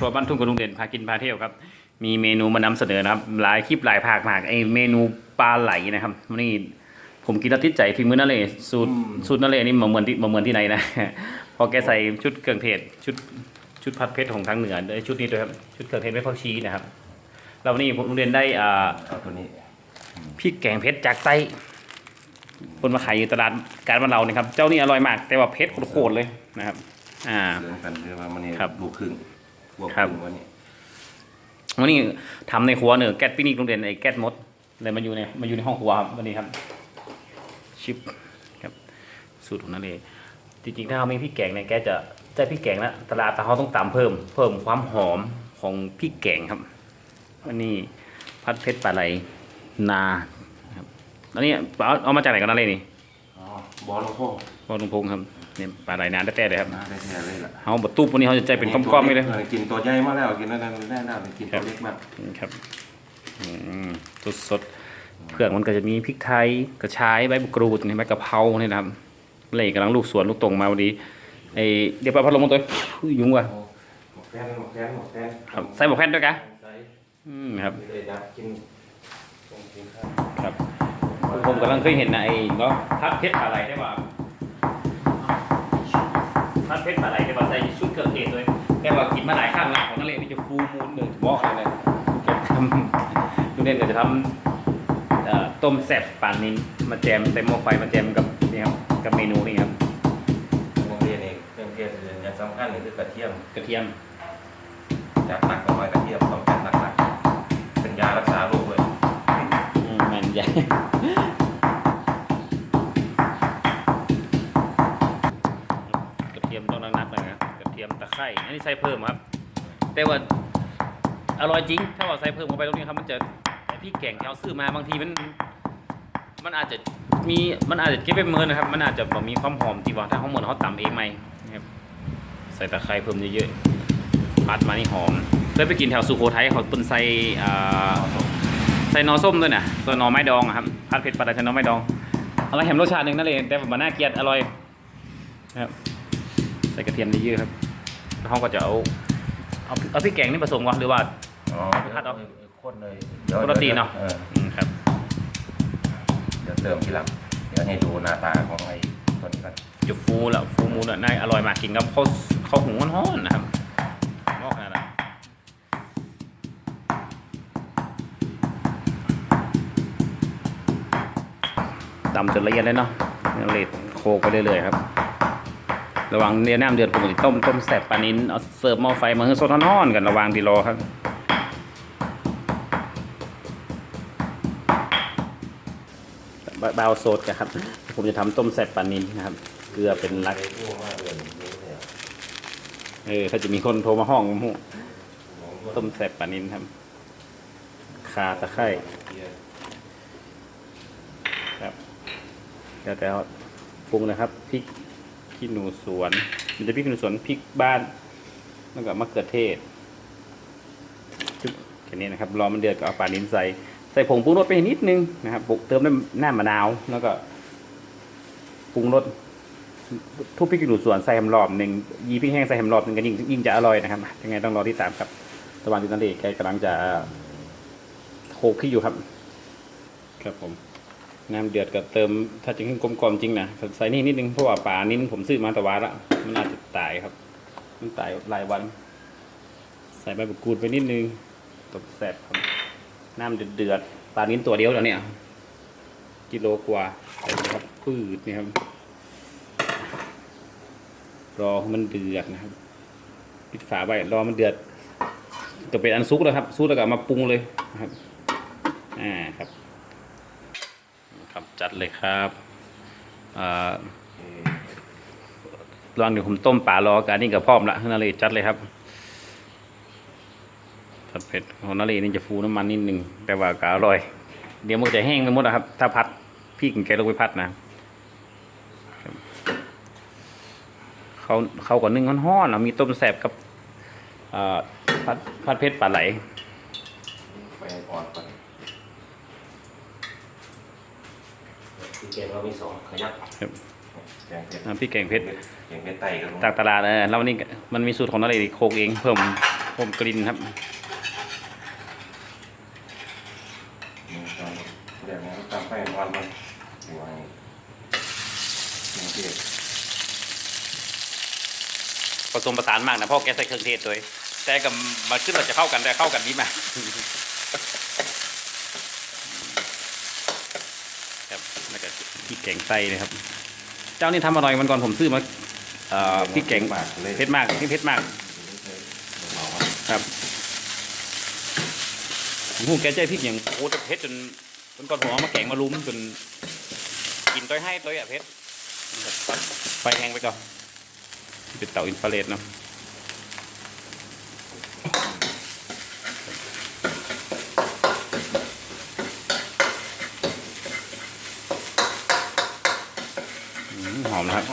ครัวบ้านทุ่งกระดุงเด่นพากินพาเที่ยวครับ มีเมนูมานำเสนอนะครับหลายคลิปหลายภาคมากไอเมนูปลาไหลนะครับวันนี้ผมกินแล้วติดใจฝีมือนั่นเลยสูตรสูตรนั่นเลยนี่มาเหมือนที่มาเหมือนที่ไหนนะพอแกใส่ชุดเครื่องเทศชุดชุดผัดเผ็ดของทางเหนือด้วยชุดนี้ด้วยครับชุดเครื่องเทศไม่ผักชีนะครับแล้ววันนี้ผมเรียนได้อ่าเอาตัวนี้พริกแกงเผ็ดจากไต้คนมาขายอยู่ตลาดการบ้านเราเนี่ยครับ เจ้านี่อร่อยมาก แต่ว่าเผ็ดโคตรๆเลยนะครับ อ่าเรื่องกันเรื่องว่ามันนี่ครับลูกครึ่งบ วกครับครึ่งวันนี้วันนี้ทำในครัวเนอะแก๊สปิกนิกโรงเรียนไอ้แก๊สมดเลยมาอยู่ในมาอยู่ในห้องครัวครับวันนี้ครับ ชิปครับสูตรของนั่นเองจริงๆถ้าเขามีพริกแกงเนี่ยแกจะใช้พริกแกงแล้วตลาดแต่เขาต้องตำเพิ่ม เพิ่มความหอมของพริกแกงครับวันนี้พัดเพชรปลาไหลนาครับอันนี้เอาเอามาจากไหนกันนั่นเลยนี่อ๋อบอลโลโก้พ่อลุงพงษ์ครับเนี่ยปลาไหลนาแต่ๆเลยครับน่าได้แท้เลยล่ะเอาบะตุ๊บวันนี้เขาจะใจเป็นก้อมๆไม่เลยออกินตัวใหญ่มาแล้วกินแล้วนั่นแน่น่ากินครัตัวบเล็กมากครับอืมสดๆเพื่องมันก็จะมีพริกไทยกระชายใบมะกรูดใบกะเพราเนี่ยนะครับเลยกำลังลูกสวนลูกตรงมาวันนี้ไอเดี๋ยวปลาพัดลมมาตัวอุ้ยยุงว่ะหมกแป้นหมกแป้นหมกแป้นครับใส่หมวกแพนด้วยกะใส่อืมครับเลยนะกินต้องกินข้าวครับผมกำลังเคยเห็นนะไอ้เนาะพัดเพชรอะไรได้ป่ะ พัดเพชรอะไรได้ป่ะใส่ชุดเครื่องเทศด้วยแต่ว่ากินมาหลายครั้งแล้วของนั่นเลยนี่จะฟูมูลหนึ่งบอกเลยนะแกทำลูกเด่นก็จะทำต้มแซ่บปานนี้มาแจมใส่หม้อไฟมาแจมกับนี่ครับกับเมนูนี่ครับโรงเรียนเองเครื่องเทศอย่างสำคัญนี่คือกระเทียมกระเทียมจากหนักลงไปกระเทียมต้องการหนักๆเป็นยารักษาโรคเลยอืมแมันใหญ่ อันนี้ใส่เพิ่มครับ แต่ว่าอร่อยจริง ถ้าว่าใส่เพิ่มเข้าไปตรงนี้ครับ มันจะพี่แกงที่เราซื้อมาบางทีมัน มันอาจจะมี มันอาจจะเก็บไปเมินนะครับ มันอาจจะแบบมีความหอมที่ว่าถ้าเขาเหมือนเขาตำเองไหมนะครับ ใส่ตะไคร้เพิ่มเยอะๆพัดมานี่หอมเคยไปกินแถวสุโขทัยเขาเปิ้นใส่อ่าใส่นอส้มด้วยนะส่วนอไม้ดองครับผัดเผ็ดปลาไหลใส่หนอไม้ดองเอามาแหมรสชาติหนึ่งนั่นเองแต่ว่ามันน่าเกลียดอร่อยครับใส่กระเทียมเยอะๆครับ แล้วเขาก็จะเอาเอาเอาพริกแกงนี่ผสมก่อนหรือว่า อ๋อคัดเอา โคตรเลยปกติเนาะอออืมครับ เดี๋ยวเติมทีหลัง เดี๋ยวให้ดูหน้าตาของไอ้ตัวนี้กันจะฟูแล้วฟูมูนอะน่าอร่อยมากกินกับข้าวข้าวหุงร้อนๆนะครับงอกขนาดนั้นตำจนละเอียดเลยเนาะเลดโคกไปเรื่อยๆครับ ระวังเนียน้ำเดือดผมจะต้มต้มแสบปลานินเอาเสิร์ฟหม้อไฟมาให้สดร้อนกันระวังดีรอครับบาวโซดกันครับ ผมจะทำต้มแสบปลานินนะครับ เกลือเป็นลักเออถ้าจะมีคนโทรมาห้องผมต้มแสบปลานินครับคาตะไคร้ครับแล้วแต่ปรุงนะครับพริก ขี้หนูสวนมันจะพริกขี้หนูสวนพริกบ้านแล้วก็มะเขือเทศจุ๊บแค่นี้นะครับรอมันเดือดก็เอาปลานินใส่ใส่ผงปรุงรสไปนิดนึงนะครับปรุงเติมน้ำหน้ามะนาวแล้วก็ปรุงรสทุบพริกขี้หนูสวนใส่แฮมรอบหนึ่งยีพริกแห้งใส่แฮมรอบหนึ่งก็ยิ่งยิ่งจะอร่อยนะครับยังไงต้องรอที่ตามครับระว่างที่นั่นเองแกกำลังจะโขกพริกอยู่ครับ ครับผม น้ำเดือดก็เติมถ้าจะขึ้นกลมกลมจริงนะใส่นี่นิดนึงเพราะว่าป่านิ้นผมซื้อมาแต่วาละมันอาจจะตายครับ มันตายหลายวัน ใส่ใบมะกรูดไปนิดนึงตบแสบครับน้ำเดือดเดือดๆปลานิ้นตัวเดียวแล้วเนี่ย กิโลกว่าใส่ครับพืชนี่ครับ รอมันเดือดนะครับปิดฝาไว้รอมันเดือดจะเป็นอันซุกแล้วครับซุกแล้วก็มาปรุงเลยนะครับ อ่าครับ ครับจัดเลยครับอ่าลองเดี๋ยวผมต้มปลารอการนี่กับพร้อมละนาเลจัดเลยครับผัดเผ็ดของนาเลนี่จะฟูน้ำมันนิดนึงแต่ว่าก็อร่อย เดี๋ยวมันจะแห้งไปหมดนะครับ ถ้าพัดพี่กินแกลงไปพัดนะเขาเขากับนึ่งห้อนๆนะมีต้มแสบกับผัดผัดเพชรปลาไหล ไปอ่อนก่อนพี่แกง เรามีสองขยับครับ แกงเผ็ดน้ำพริกแกงเพชรแกงเผ็ดไต่กันจากตลาดเออแล้ววันนี้ก็มันมีสูตรของนาเลโคกเองเพิ่มผผมกลิ่นครับนี่ตอนเดี๋ยวนี้ตามไปวันมันหัวให้นี่เด็กผสมผสานมากนะเพราะแกใส่เครื่องเทศด้วยแต่กับมาขึ้นเราจะเข้ากันแต่เข้ากันดีมากครับแล้วก็พริก แกงไส้นะครับ เจ้านี่ทำอร่อยมันก่อนผมซื้อมาเอ่อพริกแกงมากเลยเผ็ดมากนี่เผ็ดมากเมาครับผมหูแกใจพริกอย่างโอ้แต่เผ็ดจนจนก่อนผมเอามาแกงมาลุ้มจนกินต้อยให้ต้อยอะเผ็ดไฟแห้งไปก่อนเป็นเตาอินฟราเรดเนาะ อืมหอม นะครับ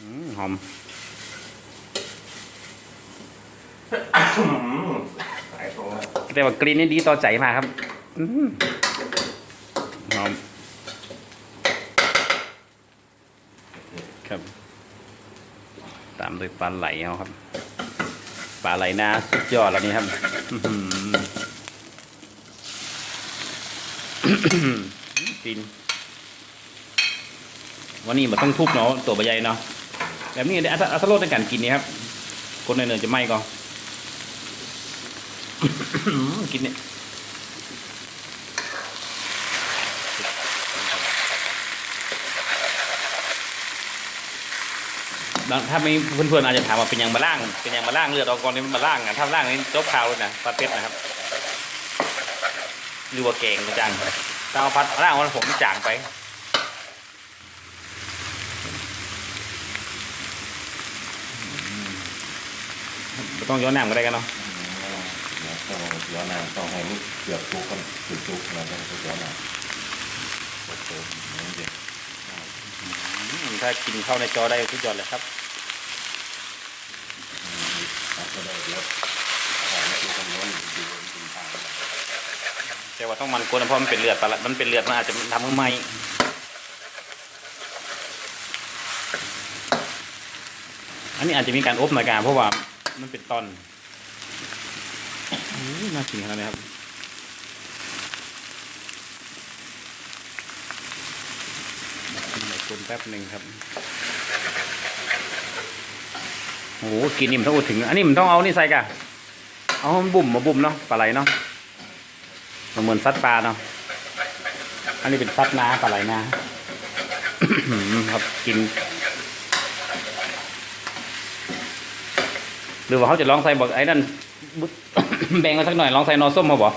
อืมหอมสายตรงนั้นแต่ว่ากลิ่นนี่ดีต่อใจมากครับอืมหอมครับ ตามด้วยปลาไหลเอาครับ ปลาไหลนาสุดยอดแล้วนี่ครับอื้อหือ กิน วันนี้มันต้องทุบเนาะตัวใบใหญ่เนาะแบบนี้เดี๋ยวอัตอัตรสในการกินนี่ครับ คนเนินจะไหมก่อนกินเนี่ยถ้าไม่เพื่อนๆอาจจะถามว่าเป็นยังมาล่าง เป็นยังมาล่างเลือดออกก่อนนี่มาล่างอะถ้าล่างนี่จบข่าวเลยนะปลาเป็ดนะครับหรือว่าเก่งจัง เอาพัดล่างวันผมจางไปไม่ต้องย้อนน้ำก็ได้กันเนาะต้องเดี๋ยวน้ำต้องให้มันเกือบทุกกันถึงทุกแล้วต้องเดี๋ยวน้ำโอ้โหนี่เด็กอืมถ้ากินเข้าในจอได้ทุกยอดเลยครับครับก็ได้เดี๋ยวขอให้ดูกันน้นดูเป็นทาง แต่ว่าต้องมันกวนะเพราะมันเป็นเลือดปลาละมันเป็นเลือดมันอาจจะทำให้ไหมอันนี้อาจจะมีการอบหน่อยการเพราะว่ามันเป็นตอนอน่ากินขนาดนี้ครับกินหน่นแป๊บหนึ่งครับโอ้โหกินนี่มันต้องอุดถึง อันนี้มันต้องเอานี่ใส่กะเอามันบุ่มมาบุ่มเนาะปลาไหลเนาะ เหมือนซัดปลาเนาะอันนี้เป็นซัดนาปลาไหลนาครับกิน หรือว่าเขาจะลองใส่บอกไอ้นั่นแบ่งมาสักหน่อยลองใส่นอส้มมาบอก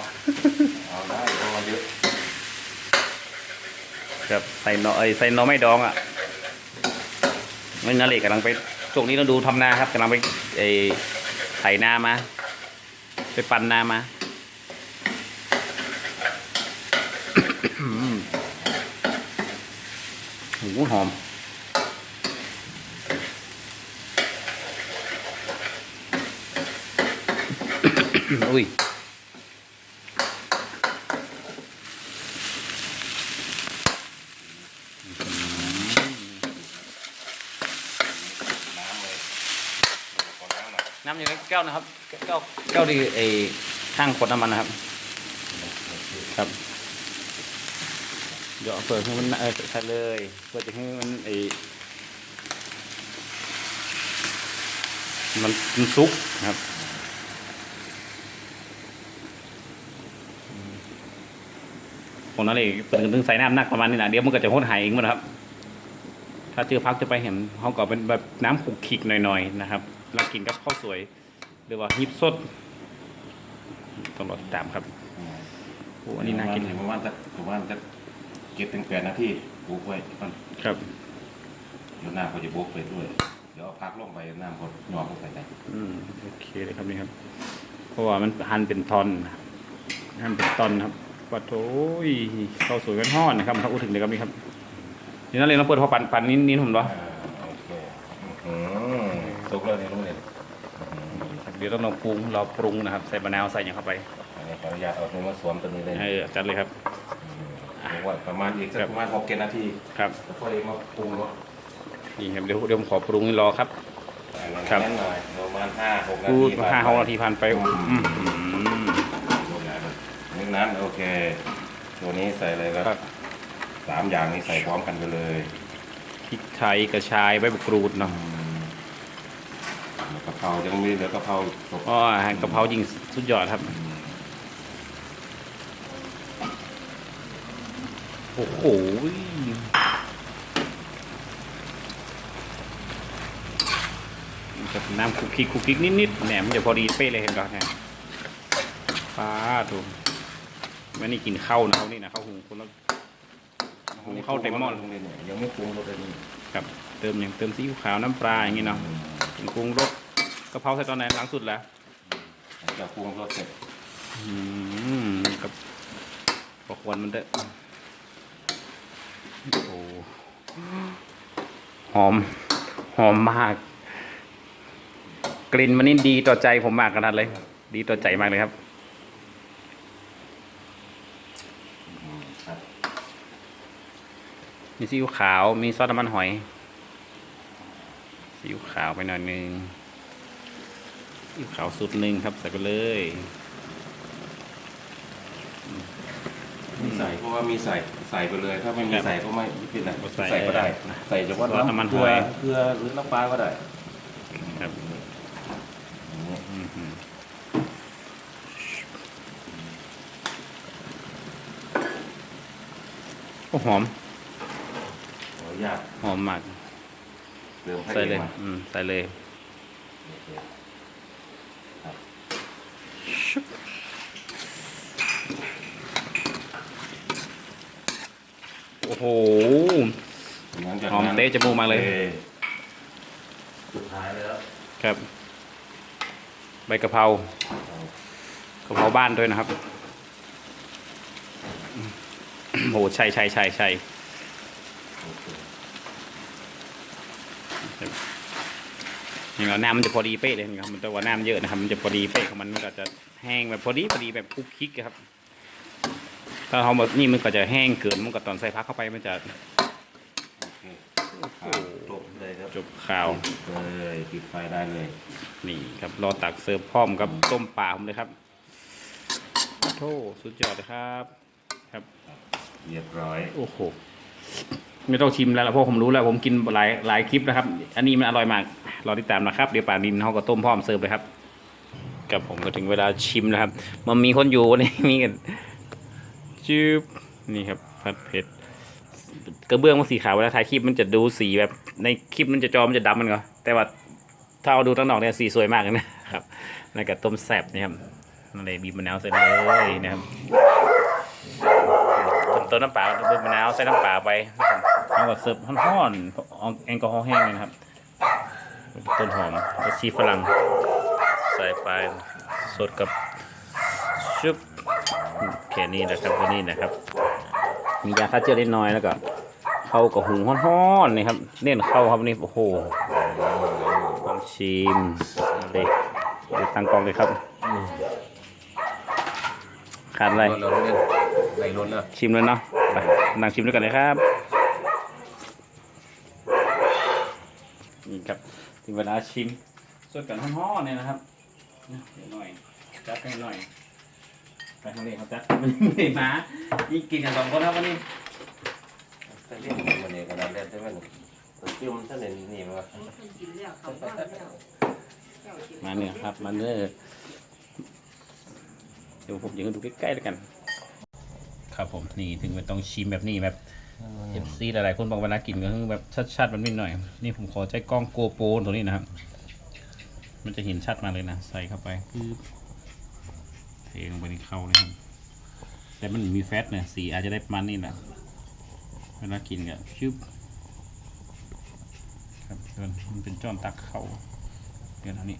ครับใส่นอไอใส่นอไม่ดองอะไม่นาเล็กกำลังไปช่วงนี้เราดูทำนาครับกำลังไปไอไถนามา ไปปั่นนามา โอ้โหหอม อุ้ยน้ำเลยขอน้ำหน่อยน้ำอยู่ในแก้วนะครับ แก้วแก้วดีไอข้างขวดน้ำมันนะครับ ครับ เดี๋ยวเอาเปิดให้มันเออใส่เลยเพื่อจะให้มันไอมันมันซุกครับผมนั่นเองเปิดถึงใส่น้ำหนักประมาณนี้นะเดี๋ยวมันก็จะหดหายเองหมดครับ ถ้าเจอพักจะไปเห็นเขาก็เป็นแบบน้ำขุกขิกหน่อยๆนะครับเรากินกับข้าวสวย หรือว่าฮิปสดต้องรอติดตามครับโอ้อันนี้น่ากินผมว่าจะผมว่าจะ เก็บถึงแปดนาทีปลูกไว้ก่อนครับ เดี๋ยวน้ำเขาจะบกไปด้วย เดี๋ยวเอาพักลงไปน้ำเขาหยอกลงไปได้อืมโอเคเลยครับนี่ครับ เพราะว่ามันหั่นเป็นทอนหั่นเป็นตอนครับว่าโถยข้าวสวยกันห่อนนะครับถ้าพูดถึงเลยครับนี่ครับนี่นั่นเลยเราเปิดพอปันปันนี้นี่ผมเหรออ่าโอเคอืมสุกแล้วนี่ลุงเนี่ยเดี๋ยวต้องลองปรุงเราปรุงนะครับ ใส่มะนาวใส่อย่างเข้าไปอันนี้ขออนุญาตเอาตัวมาสวมตัวนี้เลยเออจัดเลยครับ เรียกว่าประมาณอีกสักครับประมาณหกเจ็ดนาทีครับแล้วค่อยมาปรุงรสนี่ครับเดี๋ยวเดี๋ยวผมขอปรุงให้รอครับ ครับแน่นหน่อยประมาณห้าหกนาพูทีดห้าหกนาทีผ่านไปอืมนึงนั้นโอเค ตัวนี้ใส่เลยคครัรับบสามอย่างนี้ใส่พร้อมกันไปเลยพริกไทยกระชายใบมะกรูดเนาะแล้วกะเพรายังมีเหลือกะเพราตกเพราะว่าอาหารกะเพรายิงสุดยอดครับ อ้โหกับน้ำคุกคิกคุกคิกนิดๆแหนมนจะพอดีเป๊ะเลยเห็นก่อนเนี่ยป้าดูไม่นี่กินข้าวนะเขานี่นะข้าวหุงคนละหุงข้าวเต็มหม้อตรงนี้เนี่ยยังไม่ปรุงรสเลยนี่กับเติมอย่างเติมซีอิ๊วขาวน้ำปลาอย่างงี้เนาะปรุงรสกะเพราใส่ตอนไหนหลังสุดแล้วหลังจากปรุงรสเสร็จอืมกับพอควรมันเด้อ โอ้หอม หอมมาก กลิ่นมันนี่ดีต่อใจผมมากขนาดเลย ดีต่อใจมากเลยครับมีซีอิ๊วขาว มีซอสน้ำมันหอยซีอิ๊วขาวไปหน่อยนึงซีอิ๊วขาวสุดหนึ่งครับใส่ไปเลย ใส่เพราะว่ามีใส่ใส่ไปเลย ถ้าไม่มีใส่ก็ไม่ผิดนะใส่ใส่ก็ได้ ใส่เฉพาะซอสน้ำมันเกลืหอยเกลือหรือน้ำปลาก็ได้ครับอย่างนี้อืมฮึโอ้หอมขออนุญาตหอมมากเติมให้ใส่เลยมาอืมใส่เลยโอเคครับ โอ้โหหลังจากหอมนั้นเตะจมูกมากเลยโอคสุดท้ายแล้วครับ ใบกะเพรา กะเพราบ้านด้วยนะครับโอ้โหใช่ใช่ใช่ใช่โอเคอย่างเราน้ำมันจะพอดีเป๊ะเลยนะครับ มันแต่ว่าน้ำเยอะนะครับ มันจะพอดีเป๊ะของมันมันก็จะแห้งแบบพอดีพอดีแบบคุกคิกอะครับ ถ้าเราแบบนี่มันก็จะแห้งเกินมันก็ตอนใส่พักเข้าไปมันจะโอเคครับจบเลยครับจบข่าวเลยปิดไฟได้เลย นี่ครับรอตักเสิร์ฟพร้อมกับต้มปลาผมเลยครับโธ่สุดยอดเลยครับ ครับเรียบร้อยโอ้โหไม่ต้องชิมแล้วล่ะเพราะผมรู้แล้วผมกินหลายหลายคลิปนะครับ อันนี้มันอร่อยมากรอติดตามนะครับ เดี๋ยวป่านินเขาก็ต้มพร้อมเสิร์ฟเลยครับกับผมก็ถึงเวลาชิมแล้วครับ มันมีคนอยู่นี่มีกัน จืบนี่ครับผัดเผ็ดกระเบื้องมันสีขาวเวลาถ่ายคลิปมันจะดูสีแบบในคลิปมันจะจอมันจะดำมันก็แต่ว่าถ้าเอาดูตั้งนอกเนี่ยสีสวยมากเลยนะครับแล้วก็ต้มแซ่บนี่ครับนั่นเลยบีบมะนาวใส่เลยนะครับต้นต้นน้ำปลาเบิมะนาวใส่น้ำปลาไปแล้วก็เสิร์ฟห้อนๆเอาแอลกอฮอล์แห้งเลยนะครับ ต้นหอมแล้วชีฝรั่งใส่ไปสดกับ แค่นี้นะครับแค่นี้นะครับ มียาฆ่าเชื้อเล็กน้อยแล้วก็เข้ากับหุงห้อนๆนี่ครับ เน้นเข้าครับนี่โอ้โหลองชิมเลยเดี๋ยวตั้งกล้องเลยครับขาดอะไรเราเล่นในรถนะชิมเลยเนาะไปนั่งชิมด้วยกันเลยครับนี่ครับถึงเวลาชิมสดกันห้อนๆเนี่ยนะครับเดี๋ยวหน่อยจัดให้หน่อย ไปทางนี้ครับจัดมันไม่มายิ่งกินกันสองคนครับวันนี้แต่เล่นมันเนี่ยขนาดเล่นใช่ไหมจิ้มท่านเห็นนี่มั้ยกินแล้วเขาว่าแล้วมาเนี่ยครับมาเนื้อเดี๋ยวผมยังดูใกล้ๆแล้วกัน ครับผมนี่ถึงมันต้องชิมแบบนี้แบบเอฟซีหลายๆคนบอกเวลากินก็คือแบบชัดๆมันไม่หน่อย นี่ผมขอใช้กล้องโกโปรตัวนี้นะครับ มันจะเห็นชัดมากเลยนะ ใส่เข้าไปปึ๊บ เทลงไปในเข้าเลยครับ แต่มันมีแฟตเนี่ยสีอาจจะได้ประมันนี่แหละเวลากินก็ชึบครับเดินมันเป็นจ้อนตักเข้าเดี๋ยวเท่านี้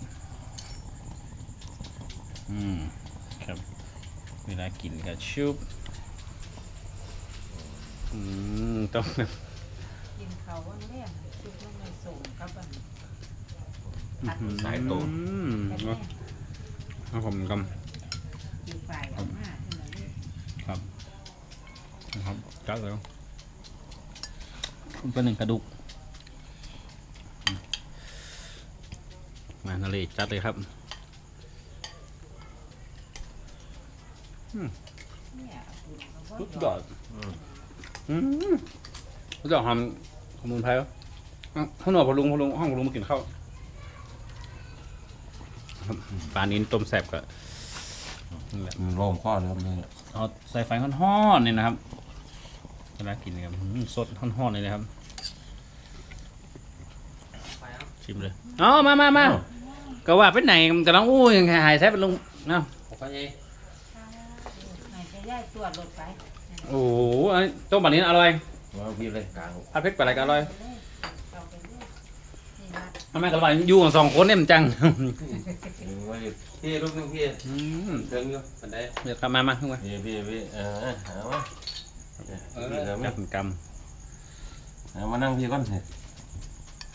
อืมครับ เวลากินก็ชุบอืมต้องกินเขาวันแรกชุดน้ำมันส่งกับอันสายตูนอืมแม่ครับผมกกิ ครับจัดแล้วเป็นหนึ่งกระดูกมานาเลจัดเลยครับเนี่ยคุณก็สุดบ่ยอดอืมอืมสุดยอดหอมขมุนไพรวะอะข้างนอกพอลุงพอลุงห้องพอลุงมากินข้าวครับปลานิ้นต้มแซ่บก็นั่นแหละมันโล่งข้อเลยครับเนี่ยเอาใส่ไฟห้อนๆนี่นะครับ เวลากินนะครับอืมสดห้อนๆเลยนะครับ ชิมเลยอ๋อมามามาก็ว่าเป็นไหนกำลังอู้ยังหายแซ่บเป็นลุงเนาะไหนจะย้ายตัวรถไปโอ้โหอันนี้ต้มแบบนี้อร่อยมาพี่เลยกลางผัดเผ็ดปลาไหลก็อร่อยเอาไปเลยนี่นะทำไมกันอร่อยอยู่กันสองคนเนี่ยมันจังว่าพี่ลูกนึงพี่อืมเดินอยู่ปันได้เดี๋ยวกลับมามาขึ้นมาพี่พี่พี่เออเอามา เออจัมาดกรรมเอามานั่งพี่ก่อนสิ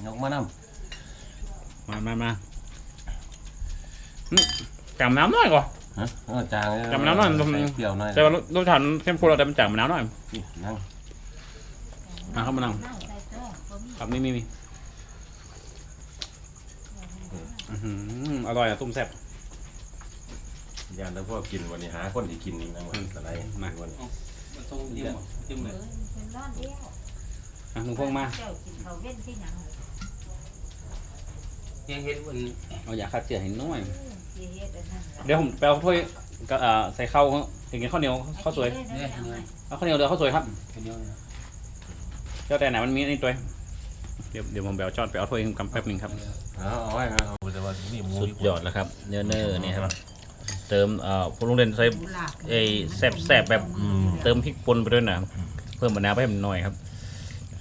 ยกมานั่งมามามาอืมจำน้ำหน่อยก่อน ฮะเออจางจำน้ำหน่อย ใส่เปรี้ยวหน่อยแต่ว่ารสชาติเข้มข้นเราแต่มันจางมะน้ำหน่อยนี่นั่งมาเข้ามานั่งครับนี่มีมีอื้อหืออร่อยอะตุ้มแซ่บ ยานแล้วพวกกินวันนี้หาคนที่กินนี่นะวันอะไรมา วันนี้ ต้มเยี่ยมเยี่ยมเอเลยอเป็นร้อนเดียวอะลุงพงษ์มาเจ้ากินข้าวเว้นที่หยังยังเห็นมันเอาอยากขัดเจือให้น้อยเออสิเฮ็ดอันนั้นล่ะเดี๋ยวผมไปเอาถ้วยก็อ่าใส่ข้าวถึงกินข้าวเหนียวข้าวสวยไอ้กินเลยนะเอาข้าวเหนียวเดี๋ยวข้าวสวยครับเป็นเดียวเนี่ยเจ้าแต่ไหนมันมีนี่ตัวเดี๋ยวเดี๋ยวผมไปเอาจอดไปเอาถ้วยกำแป๊บหนึงครับ เอาเอาไว้ครับเอาแต่ว่านี่หมูสุดยอดแล้วครับ เนื้อเนื้อนี่ครับ เติมเอ่อพวกโรงเรียนใส่หมูหลากไอ้แซ่บแซบๆแบบอืมเติมพริกป่นไปด้วยนะเพิ่มมะนาวไปให้มันหน่อยครับ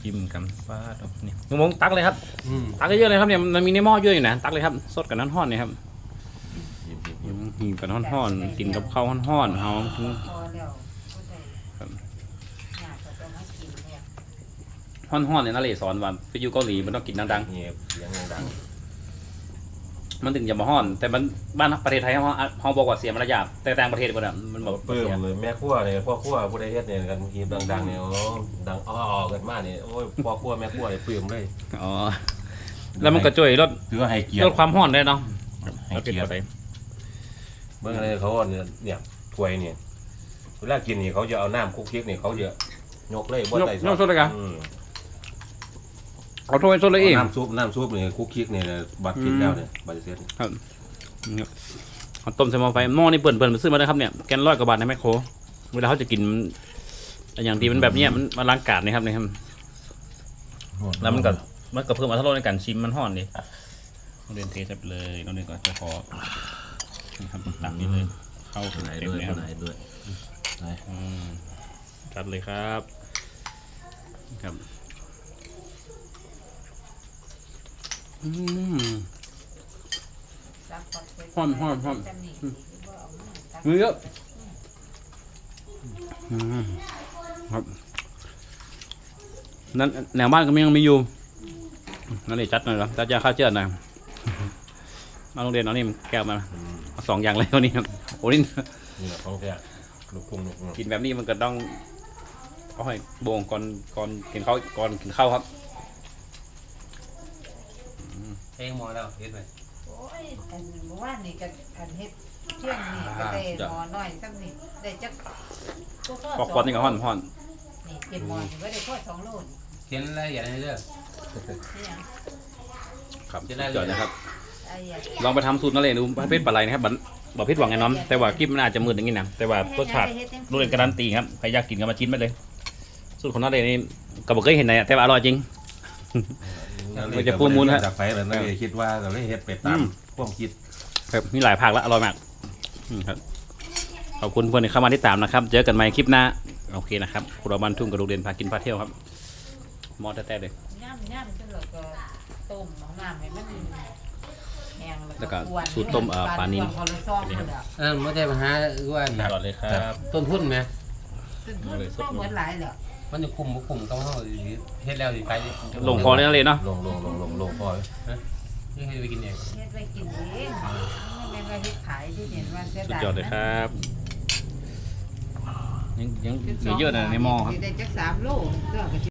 จิ้มกันฟ้าดเอานี่ลุงมงตักเลยครับ อืมตักเยอะๆเลยครับเนี่ยมันมีในหม้อเยอะอยู่นะตักเลยครับสดกับน้ำห้อนเนี่ยครับหยิบหยิบหอืยิบมหิวกับน้ำห้อนๆกินกับข้าวห้อนๆเอาพอแล้วบ่ได้ครับอยากจะต้องมากินเนี่ยห้อนๆเนี่ยนาเลสอนว่าไปอยู่เกาหลีมันต้องกินดังเงียบเสียงดังๆ มันถึงจะมาห้อน แต่มันบ้านประเทศไทยเขาเขาบอกว่าเสียมารยาทแต่ต่างประเทศคนอะมันบอกเพิ่มเสียเลยแม่ครัวเนี่ยพ่อครัวผู้ใดเฮ็ดเนี่ยกันทีดังๆเนี่ยโอ้ดังอ้อๆกันมากเนี่ยโอ้ยพ่อครัวแม่ครัวเนี่ยเพิ่มเลยอ๋อแล้วมันก็ช่วยลดถือว่าให้เกียรลติดความห้อนได้เนาะให้เราเกีเป็นยรอะติไรเมื่อไรเขาเอาเนี่ยเนี่ยถ้วยเนี่ยเวลากินนี่เขาจะเอาน้ำคุกคิกเนี่ยเขาจะยกเลยบ่ยกใส่ยกสดเลยกันอืม เอาถ้วยสดเลยเองน้ำซุปน้ำซุปเนี่ยคุกคิกเนี่ยบัตรกินแล้วเนี่ยบัตรเซ็ตเอาต้มใส่หม้อไฟหม้อนี่เปิ่นเปิ่นๆซื้อมาได้ครับเนี่ยแกนร้อยกว่าบาทในแมคโครเวลาเขาจะกินมันอย่างที่มันแบบเนี้ยมันมันล้างกาดนะครับเนี่ยครับแล้วมันก็มันก็เพิ่มอัตรสในการชิมมันห่อนดิน้องเรียนเทสไปเลยน้องเรียนก็จะขอนี่ครับตักนี่เลย เข้าถึงไหนเต็มด้วยเลยครับไหนด้วยอืมจัดเลยครับครับ อืมซักพอดไปหอมหอมหอมจำนี่สิบ่เอามาซักมือเยอะอืมครับนั่นแนวบ้านก็ยังมีอยู่นั่นนี่จัดหน่อยครับจัดยาฆ่าเชื้อหน่อยมาโรงเรียนเอานี่มันแก้วมาเอาสองอย่างเลยวันนี้ครับโอ้นี่นี่แหละของแท้ลูกพุ่งลูกพุ่งกินแบบนี้มันก็ต้องเอาให้โบงก่อนก่อนกินข้าวก่อนกินข้าวครับ เองหมอแล้วเห็นไหมโอ้ยอันเมื่อวานนี่ก็อันเฮ็ดเที่ยงนี่ก็ได้หม้อน้อยซ้ำนี่ได้จักปอกก่อนนี่ก็ห่อนห่อนนี่เก็บหม้อนี่บ่ได้พอสองโลนเขียนรายละเอียดในเรื่องนี่หยังครับจะได้จอดนะครับไอ้ยาลองไปทำสูตรนั่นเลยดูประเภทปลาไหลนะครับบันบอกพิษหวังไงน้อมแต่ว่าคลิปมันอาจจะมืดอย่างนี้นะแต่ว่ารสชาติโรงเรียนการันตีครับใครอยากกินก็มาชิมไปเลย สูตรของน้าเดนนี่ก็บอกเคยเห็นนะแต่ว่าอร่อยจริง มันจะฟูมูลฮะจากไฟแล้วนั่นเลยคิดว่าเราได้เฮ็ดไปตามอืมความคิดครับมีหลายภาคแล้วอร่อยมากอืมครับขอบคุณเพื่อนที่เข้ามาที่ตามนะครับ เจอกันใหม่คลิปหน้าโอเคนะครับครูเราบ้านทุ่งกับโรงเรียนพากินพาเที่ยวครับมอแท้ๆเลยย่ำย่ำจนเราก็ต้มของน้ำให้มันแห้งแล้วก็กวนสูตรต้มเอ่อปลานิลคนละซองเลยอะเออไม่ใช่ปัญหาคือว่าตลอดเลยครับต้นทุนไหมซึ่งเพิ่นต้องเหมือนหลายเลย มันจะคุมบ่คุมต้องเฮาเฮ็ดแล้วสิไปลงคอเลยนะเลยเนาะลงลงลงลงลงพอยังให้ไปกินเองเฮ็ดไว้กินเองไม่แม่นว่าเฮ็ดขายที่เห็นว่าเสียสุดดายยอดเลยครับยังยังสิบเหสลืงอเยอะนะในหม้อครับ สิได้จักสามโลก็